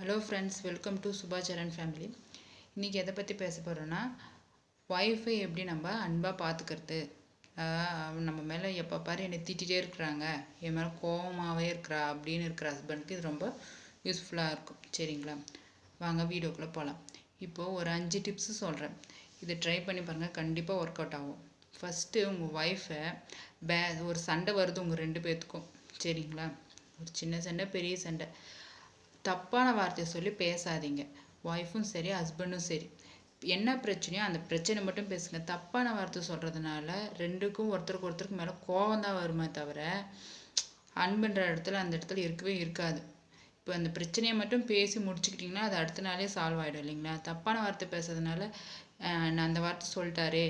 Hello friends welcome to Subhacharan family இன்றைக்கி எதை பற்றி பேச போகிறோன்னா ஒய்ஃபை எப்படி நம்ம அன்பாக பார்த்துக்கிறது நம்ம மேலே எப்போ பாரு என்னை திட்டிகிட்டே இருக்கிறாங்க. என் மேலே கோவமாகவே இருக்கிறா அப்படின்னு இருக்கிற ஹஸ்பண்டுக்கு இது ரொம்ப யூஸ்ஃபுல்லாக இருக்கும். சரிங்களா? வாங்க வீடியோக்குள்ளே போகலாம் இப்போது ஒரு அஞ்சு டிப்ஸு சொல்கிறேன் இதை ட்ரை பண்ணி பாருங்கள் கண்டிப்பாக ஒர்க் அவுட் ஆகும். ஃபஸ்ட்டு உங்கள் ஒய்ஃபை பே ஒரு சண்டை வருது உங்கள் ரெண்டு பேர்த்துக்கும் சரிங்களா? ஒரு சின்ன சண்டை பெரிய சண்டை. தப்பான வார்த்தையை சொல்லி பேசாதீங்க. ஒய்ஃபும் சரி ஹஸ்பண்டும் சரி. என்ன பிரச்சனையோ அந்த பிரச்சனை மட்டும் பேசுங்க. தப்பான வார்த்தை சொல்கிறதுனால ரெண்டுக்கும் ஒருத்தருக்கு ஒருத்தருக்கு மேலே கோவம் தான் வருமே தவிர அன்புன்ற இடத்துல அந்த இடத்துல இருக்கவே இருக்காது. இப்போ அந்த பிரச்சனையை மட்டும் பேசி முடிச்சுக்கிட்டிங்கன்னா அது அடுத்த நாளே சால்வ் ஆகிடும் இல்லைங்களா? தப்பான வார்த்தை பேசுறதுனால நான் அந்த வார்த்தை சொல்லிட்டாரே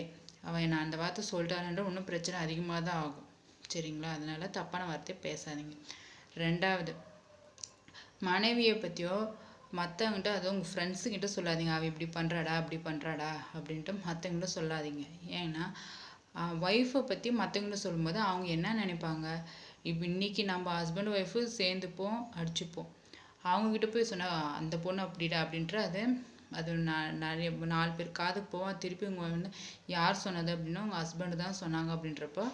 அவன் நான் அந்த வார்த்தை சொல்லிட்டாருன்ற இன்னும் பிரச்சனை அதிகமாக தான் ஆகும். சரிங்களா? அதனால தப்பான வார்த்தையை பேசாதீங்க. ரெண்டாவது மனைவியை பற்றியோ மற்றவங்ககிட்ட அதுவும் உங்கள் ஃப்ரெண்ட்ஸுக்கிட்ட சொல்லாதீங்க. அவள் இப்படி பண்ணுறாடா அப்படி பண்ணுறாடா அப்படின்ட்டு மற்றவங்கள்ட்ட சொல்லாதீங்க. ஏன்னா ஒய்ஃபை பற்றி மற்றவங்ககிட்ட சொல்லும்போது அவங்க என்ன நினைப்பாங்க? இப்போ இன்னைக்கு நம்ம ஹஸ்பண்ட் ஒய்ஃபு சேர்ந்துப்போம் அடிச்சுப்போம். அவங்கக்கிட்ட போய் சொன்னால் அந்த பொண்ணு அப்படிடா அப்படின்ற அது அது நிறைய நாலு பேர் காது போவோம் திருப்பி உங்கள் வந்து யார் சொன்னது அப்படின்னா உங்கள் ஹஸ்பண்டு தான் சொன்னாங்க அப்படின்றப்போ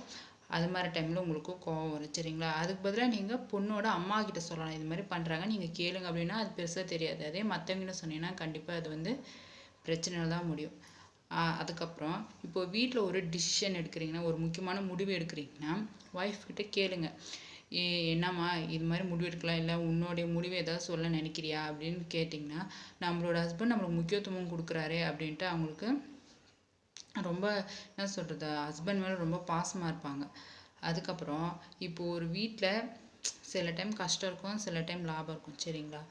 அது மாதிரி டைமில் உங்களுக்கு கோவம் வரும் சரிங்களா? அதுக்கு பதிலாக நீங்கள் பொண்ணோட அம்மா கிட்ட சொல்லலாம். இது மாதிரி பண்ணுறாங்க நீங்கள் கேளுங்க அப்படின்னா அது பெருசாக தெரியாது. அதே மற்றவங்கிட்ட சொன்னீங்கன்னா கண்டிப்பாக அது வந்து பிரச்சனையில தான் முடியும். அதுக்கப்புறம் இப்போ வீட்டில் ஒரு டிசிஷன் எடுக்கிறீங்கன்னா ஒரு முக்கியமான முடிவு எடுக்கிறீங்கன்னா ஒய்ஃப் கிட்ட கேளுங்க. ஏ என்னம்மா இது மாதிரி முடிவு எடுக்கலாம்? இல்லை உன்னோடைய முடிவு ஏதாவது சொல்ல நினைக்கிறியா? அப்படின்னு கேட்டிங்கன்னா நம்மளோட ஹஸ்பண்ட் நம்மளுக்கு முக்கியத்துவம் கொடுக்குறாரு அப்படின்ட்டு அவங்களுக்கு ரொம்ப என்ன சொல்கிறது ஹஸ்பண்ட் மேலே ரொம்ப பாசமாக இருப்பாங்க. அதுக்கப்புறம் இப்போ ஒரு வீட்டில் சில டைம் கஷ்டம் இருக்கும் சில டைம் லாபம் இருக்கும் சரிங்களா?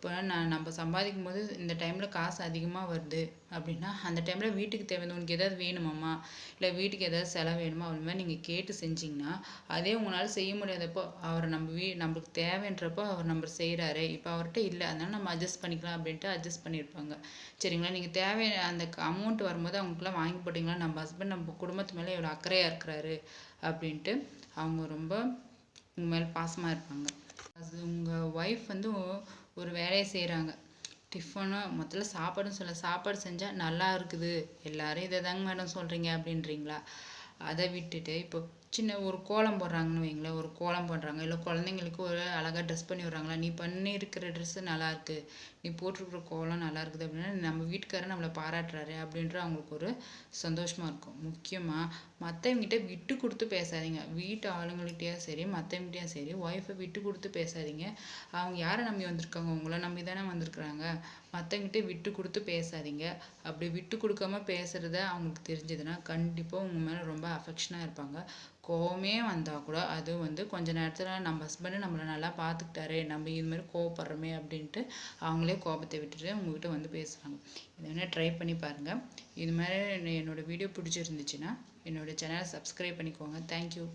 இப்போ நான் நம்ம சம்பாதிக்கும் போது இந்த டைமில் காசு அதிகமாக வருது அப்படின்னா அந்த டைமில் வீட்டுக்கு தேவையான உனக்கு ஏதாவது வேணுமாம்மா? இல்லை வீட்டுக்கு ஏதாவது செலவு வேணுமா? அது மாதிரி நீங்கள் கேட்டு செஞ்சிங்கன்னா அதே உங்களால் செய்ய முடியாதப்போ அவர் நம்ம வீ நம்மளுக்கு தேவைன்றப்போ அவர் நம்ம செய்கிறாரு இப்போ அவர்கிட்ட இல்லை. அதனால் நம்ம அட்ஜஸ்ட் பண்ணிக்கலாம் அப்படின்ட்டு அட்ஜஸ்ட் பண்ணியிருப்பாங்க. சரிங்களா? நீங்கள் தேவை அந்த அமௌண்ட் வரும்போது அவங்களுக்குலாம் வாங்கி போட்டிங்களா? நம்ம ஹஸ்பண்ட் நம்ம குடும்பத்து மேலே எவ்வளோ அக்கறையாக இருக்கிறாரு? அப்படின்ட்டு அவங்க ரொம்ப உங்கள் மேலே பாசமாக இருப்பாங்க. அது உங்கள் ஒய்ஃப் வந்து ஒரு வேலையை செய்கிறாங்க டிஃபனும் முதல்ல சாப்பாடும் சொல்ல சாப்பாடு செஞ்சால் நல்லா இருக்குது. எல்லாரும் இதை தாங்க மேடம் சொல்கிறீங்க அப்படின்றீங்களா? அதை விட்டுட்டு இப்போ சின்ன ஒரு கோலம் போடுறாங்கன்னு வைங்களேன் ஒரு கோலம் போடுறாங்க. இல்லை குழந்தைங்களுக்கு ஒரு அழகாக ட்ரெஸ் பண்ணி விடுறாங்களா? நீ பண்ணியிருக்கிற ட்ரெஸ்ஸு நல்லாயிருக்கு நீ போட்டிருக்கிற கோலம் நல்லா இருக்குது அப்படின்னா நம்ம வீட்டுக்காரர் நம்மளை பாராட்டுறாரு அப்படின்ற அவங்களுக்கு ஒரு சந்தோஷமாக இருக்கும். முக்கியமாக மற்றவங்கிட்ட விட்டு கொடுத்து பேசாதீங்க. வீட்டு ஆளுங்கள்கிட்டயும் சரி மற்றவங்கிட்டயும் சரி ஒய்ஃபை விட்டு கொடுத்து பேசாதீங்க. அவங்க யாரை நம்பி வந்திருக்காங்க? உங்களை நம்பி தானே வந்திருக்கிறாங்க. மற்றவங்கிட்ட விட்டு கொடுத்து பேசாதீங்க. அப்படி விட்டு கொடுக்காம பேசுகிறத அவங்களுக்கு தெரிஞ்சதுன்னா கண்டிப்பாக உங்கள் மேலே ரொம்ப அஃபெக்ஷனாக இருப்பாங்க. கோவமே வந்தால் கூட அது வந்து கொஞ்ச நேரத்தில் நம்ம ஹஸ்பண்டு நம்மளை நல்லா பார்த்துக்கிட்டாரு நம்ம இது மாதிரி கோவப்படுறோமே அப்படின்ட்டு அவங்களே கோபத்தை விட்டுட்டு உங்ககிட்ட வந்து பேசுகிறாங்க இதை வேணால் ட்ரை பண்ணி பாருங்கள் இது மாதிரி என்னோட வீடியோ பிடிச்சிருந்துச்சுன்னா என்னோடய சேனலை சப்ஸ்கிரைப் பண்ணிக்கோங்க. தேங்க்யூ